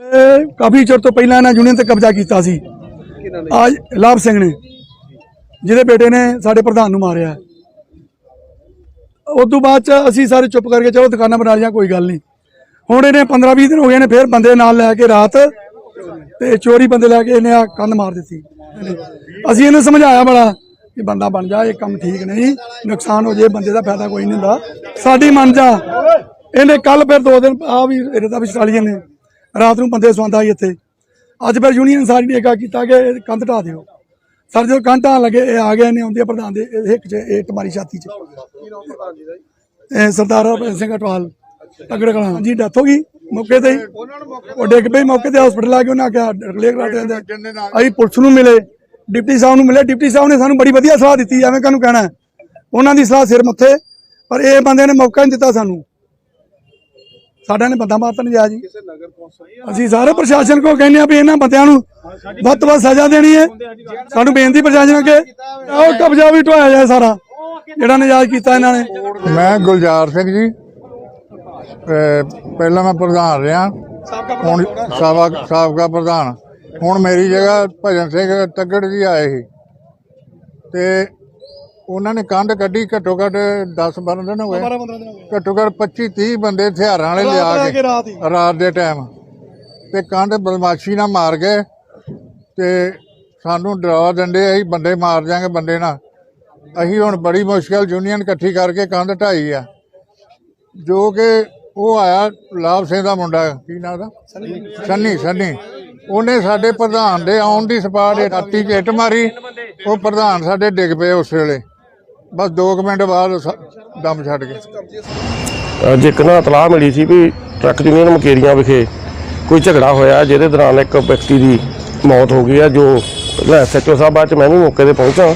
ਇਹ ਕਾਫੀ ਚਿਰ ਤੋਂ ਪਹਿਲਾਂ ਇਹਨਾਂ ਯੂਨੀਅਨ ਤੇ ਕਬਜ਼ਾ ਕੀਤਾ ਸੀ। ਕਿਹਨਾਂ ਅੱਜ ਲਾਭ ਸਿੰਘ ਨੇ, ਜਿਹਦੇ ਬੇਟੇ ਨੇ ਸਾਡੇ ਪ੍ਰਧਾਨ ਨੂੰ ਮਾਰਿਆ। ਉਸ ਤੋਂ ਬਾਅਦ ਚ ਅਸੀਂ ਸਾਰੇ ਚੁੱਪ ਕਰਕੇ ਚਲੋ ਦੁਕਾਨਾਂ ਬਣਾ ਲਈਆਂ ਕੋਈ ਗੱਲ ਨਹੀਂ। ਹੁਣ ਇਹਨੇ 15 20 ਦਿਨ ਹੋ ਗਏ ਨੇ, ਫੇਰ ਬੰਦੇ ਨਾਲ ਲੈ ਕੇ ਰਾਤ ਤੇ ਚੋਰੀ ਬੰਦੇ ਲੈ ਕੇ ਇਹਨੇ ਆ ਕੰਧ ਮਾਰ ਦਿੱਤੀ। ਅਸੀਂ ਇਹਨੂੰ ਸਮਝਾਇਆ ਬੜਾ ਕਿ ਬੰਦਾ ਬਣ ਜਾ, ਇਹ ਕੰਮ ਠੀਕ ਨਹੀਂ, ਨੁਕਸਾਨ ਹੋ ਜੇ, ਬੰਦੇ ਦਾ ਫਾਇਦਾ ਕੋਈ ਨਹੀਂ ਹੁੰਦਾ। ਸਾਡੀ ਮੰਨ ਜਾ, ਇਹਨੇ ਕੱਲ ਫਿਰ ਦੋ ਦਿਨ ਆ ਵੀ ਇਹਦੇ ਦਾ ਵੀ ਸਟਾਲੀਆਂ ਨੇ। ਰਾਤ ਨੂੰ ਬੰਦੇ ਸੌਂਦਾ ਸੀ ਇੱਥੇ। ਅੱਜ ਫਿਰ ਯੂਨੀਅਨ ਸਾਰੀ ਨੇ ਏਕਾ ਕੀਤਾ ਕਿ ਇਹ ਕੰਧ ਢਾ ਦਿਓ। ਸਰ, ਜਦੋਂ ਕੰਧ ਢਾਣ ਲੱਗੇ, ਇਹ ਆ ਗਏ ਨੇ ਆਉਂਦੇ ਪ੍ਰਧਾਨ ਦੇ, ਇਹ ਹਿੱਕ 'ਚ, ਇਹ ਮਾਰੀ ਛਾਤੀ 'ਚ। ਇਹ ਸਰਦਾਰ ਹਰਭਜਨ ਸਿੰਘ ਅਟਵਾਲ ਤਗੜ ਕਲਾਂ ਜੀ ਡੈਥ ਹੋ ਗਈ ਮੌਕੇ ਤੇ ਹੀ। ਉਹ ਡਿੱਗ ਪਈ ਮੌਕੇ ਤੇ ਹਸਪੀਟਲ ਆ ਕੇ ਉਹਨਾਂ ਆਖਿਆ ਡਿਕਲੇਅਰ ਕਰਾ ਦਿੰਦੇ ਅਸੀਂ ਪੁਲਿਸ ਨੂੰ ਮਿਲੇ, ਡਿਪਟੀ ਸਾਹਿਬ ਨੂੰ ਮਿਲੇ। ਡਿਪਟੀ ਸਾਹਿਬ ਨੇ ਸਾਨੂੰ ਬੜੀ ਵਧੀਆ ਸਲਾਹ ਦਿੱਤੀ, ਐਵੇਂ ਕਾਹਨੂੰ ਕਹਿਣਾ ਉਹਨਾਂ ਦੀ ਸਲਾਹ ਸਿਰ ਮੱਥੇ, ਪਰ ਇਹ ਬੰਦੇ ਨੇ ਮੌਕਾ ਨਹੀਂ ਦਿੱਤਾ ਸਾਨੂੰ। ਸਾਡਾ ਨੇ ਬੰਦਾ ਮਾਰਤਾ ਨਹੀਂ ਜੀ। ਕਿਸੇ ਨਗਰ ਕੌਂਸਲ ਅਸੀਂ ਸਾਰੇ ਪ੍ਰਸ਼ਾਸਨ ਕੋ ਕਹਿੰਦੇ ਆ ਵੀ ਇਹਨਾਂ ਬੰਦਿਆਂ ਨੂੰ ਵੱਧ ਤੋਂ ਵੱਧ ਸਜ਼ਾ ਦੇਣੀ ਹੈ। ਸਾਨੂੰ ਬੇਨਤੀ ਪ੍ਰਸ਼ਾਸਨ ਅੱਗੇ ਉਹ ਕਬਜ਼ਾ ਵੀ ਢਵਾਇਆ ਜਾਏ ਸਾਰਾ ਜਿਹੜਾ ਨਜਾਇਜ਼ ਕੀਤਾ ਇਹਨਾਂ ਨੇ। ਮੈਂ ਗੁਲਜ਼ਾਰ ਸਿੰਘ ਜੀ ਪਹਿਲਾਂ ਮੈਂ ਪ੍ਰਧਾਨ ਰਿਹਾ ਹੁਣ ਸਾਬਕਾ ਸਾਬਕਾ ਪ੍ਰਧਾਨ। ਹੁਣ ਮੇਰੀ ਜਗ੍ਹਾ ਭਜਨ ਸਿੰਘ ਤੱਗੜ ਜੀ ਆਏ ਸੀ। ਤੇ ਉਹਨਾਂ ਨੇ ਕੰਧ ਕੱਢੀ ਘੱਟੋ ਘੱਟ 10 12 ਦਿਨ ਹੋ ਗਏ। ਘੱਟੋ ਘੱਟ 25 30 ਬੰਦੇ ਹਥਿਆਰਾਂ ਵਾਲੇ ਲਿਆ ਕੇ ਰਾਤ ਹੀ। ਰਾਤ ਦੇ ਟਾਈਮ। ਤੇ ਕੰਧ ਬਦਮਾਸ਼ੀ ਨਾਲ ਮਾਰ ਗਏ ਤੇ ਸਾਨੂੰ ਡਰਾ ਦਿੰਦੇ ਅਸੀਂ ਬੰਦੇ ਮਾਰ ਜਾਾਂਗੇ ਬੰਦੇ ਨਾਲ। ਅਸੀਂ ਹੁਣ ਬੜੀ ਮੁਸ਼ਕਲ ਯੂਨੀਅਨ ਇਕੱਠੀ ਕਰਕੇ ਕੰਧ ਢਾਈ ਆ। ਜੋ ਕਿ ਉਹ ਆਇਆ ਲਾਭ ਸਿੰਘ ਦਾ ਮੁੰਡਾ ਕੀ ਨਾਂ ਦਾ ਸੰਨੀ। ਸੰਨੀ ਉਹਨੇ ਸਾਡੇ ਪ੍ਰਧਾਨ ਦੇ ਆਉਣ ਦੀ ਸਪਾਟ ਰਾਤੀ ਇੱਟ ਮਾਰੀ ਉਹ ਪ੍ਰਧਾਨ ਸਾਡੇ ਡਿੱਗ ਪਏ ਉਸ ਵੇਲੇ। ਬਸ 2 ਮਿੰਟ ਬਾਅਦ ਸ- ਦਮ ਛੱਡ ਗਏ। ਅੱਜ ਇੱਕ ਨਾ ਇਤਲਾਹ ਮਿਲੀ ਸੀ ਵੀ ਟਰੱਕ ਯੂਨੀਅਨ ਮਕੇਰੀਆਂ ਵਿਖੇ ਕੋਈ ਝਗੜਾ ਹੋਇਆ, ਜਿਹਦੇ ਦੌਰਾਨ ਇੱਕ ਵਿਅਕਤੀ ਦੀ ਮੌਤ ਹੋ ਗਈ ਹੈ ਜੋ ਐਸਐਚਓ ਸਾਹਿਬ ਬਾਅਦ ਚ ਮੈਂ ਵੀ ਮੌਕੇ ਤੇ ਪਹੁੰਚਾ।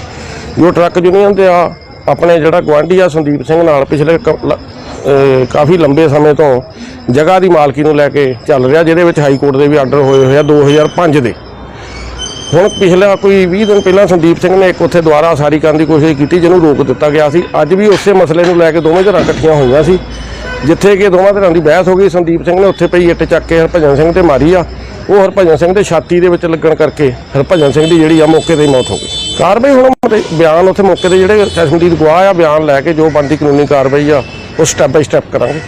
ਜੋ ਟਰੱਕ ਯੂਨੀਅਨ ਤੇ ਆ, ਆਪਣੇ ਜਿਹੜਾ ਗੁਆਂਢੀ ਆ ਸੰਦੀਪ ਸਿੰਘ ਨਾਲ ਪਿਛਲੇ ਕ- ਲ- ਅਹ ਕਾਫੀ ਲੰਬੇ ਸਮੇਂ ਤੋਂ ਜਗ੍ਹਾ ਦੀ ਮਾਲਕੀ ਨੂੰ ਲੈ ਕੇ ਚੱਲ ਰਿਹਾ, ਜਿਹਦੇ ਵਿੱਚ ਹਾਈ ਕੋਰਟ ਦੇ ਵੀ ਆਰਡਰ ਹੋਏ ਹੋਏ ਆ 2005 ਦੇ। ਹੁਣ ਪਿਛਲਾ ਕੋਈ 20 ਦਿਨ ਪਹਿਲਾਂ ਸੰਦੀਪ ਸਿੰਘ ਨੇ ਇੱਕ ਉੱਥੇ ਦੁਬਾਰਾ ਸਾਰੀ ਕਰਨ ਦੀ ਕੋਸ਼ਿਸ਼ ਕੀਤੀ, ਜਿਹਨੂੰ ਰੋਕ ਦਿੱਤਾ ਗਿਆ ਸੀ। ਅੱਜ ਵੀ ਉਸੇ ਮਸਲੇ ਨੂੰ ਲੈ ਕੇ ਦੋਵੇਂ ਧਿਰਾਂ ਇਕੱਠੀਆਂ ਹੋਈਆਂ ਸੀ। ਜਿੱਥੇ ਕਿ ਦੋਵਾਂ ਧਿਰਾਂ ਦੀ ਬਹਿਸ ਹੋ ਗਈ, ਸੰਦੀਪ ਸਿੰਘ ਨੇ ਉੱਥੇ ਪਈ ਇੱਟ ਚੱਕ ਕੇ ਹਰਭਜਨ ਸਿੰਘ ਤੇ ਮਾਰੀ ਆ। ਉਹ ਹਰਭਜਨ ਸਿੰਘ ਦੇ ਛਾਤੀ ਦੇ ਵਿੱਚ ਲੱਗਣ ਕਰਕੇ ਹਰਭਜਨ ਸਿੰਘ ਦੀ ਜਿਹੜੀ ਆ ਮੌਕੇ ਤੇ ਹੀ ਮੌਤ ਹੋ ਗਈ। ਕਾਰਵਾਈ ਹੁਣ ਬਿਆਨ ਉੱਥੇ ਮੌਕੇ ਤੇ ਜਿਹੜੇ ਚਸ਼ਮਦੀਦ ਗਵਾਹ ਆ, ਬਿਆਨ ਲੈ ਕੇ ਜੋ ਬਣਦੀ ਕਾਨੂੰਨੀ ਕਾਰਵਾਈ ਆ, ਉਹ ਸਟੈਪ ਬਾਈ ਸਟੈਪ ਕਰਾਂਗੇ।